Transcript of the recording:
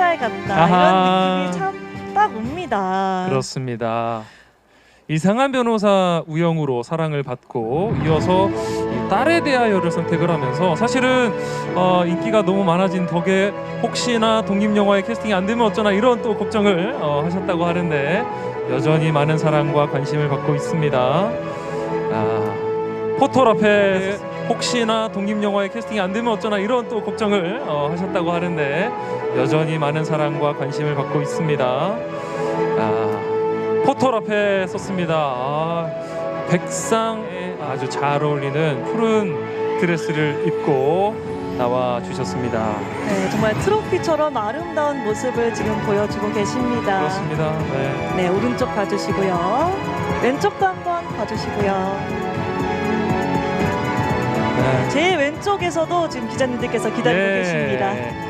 햇살 같다 아하. 이런 느낌이 참 딱 옵니다. 그렇습니다. 이상한 변호사 우영우로 사랑을 받고 이어서 이 딸에 대하여를 선택을 하면서 사실은 어, 인기가 너무 많아진 덕에 혹시나 독립 영화에 캐스팅이 안 되면 어쩌나 이런 또 걱정을 어, 하셨다고 하는데 여전히 많은 사랑과 관심을 받고 있습니다. 아, 포털 앞에 혹시나 독립 영화에 캐스팅이 안 되면 어쩌나 이런 또 걱정을 어, 하셨다고 하는데 여전히 많은 사랑과 관심을 받고 있습니다. 아, 포털 앞에 썼습니다. 아, 백상에 아주 잘 어울리는 푸른 드레스를 입고 나와 주셨습니다. 네, 정말 트로피처럼 아름다운 모습을 지금 보여주고 계십니다. 그렇습니다. 네. 네, 오른쪽 봐주시고요. 왼쪽도 한번 봐주시고요. 네. 제 왼쪽에서도 지금 기자님들께서 기다리고 예. 계십니다.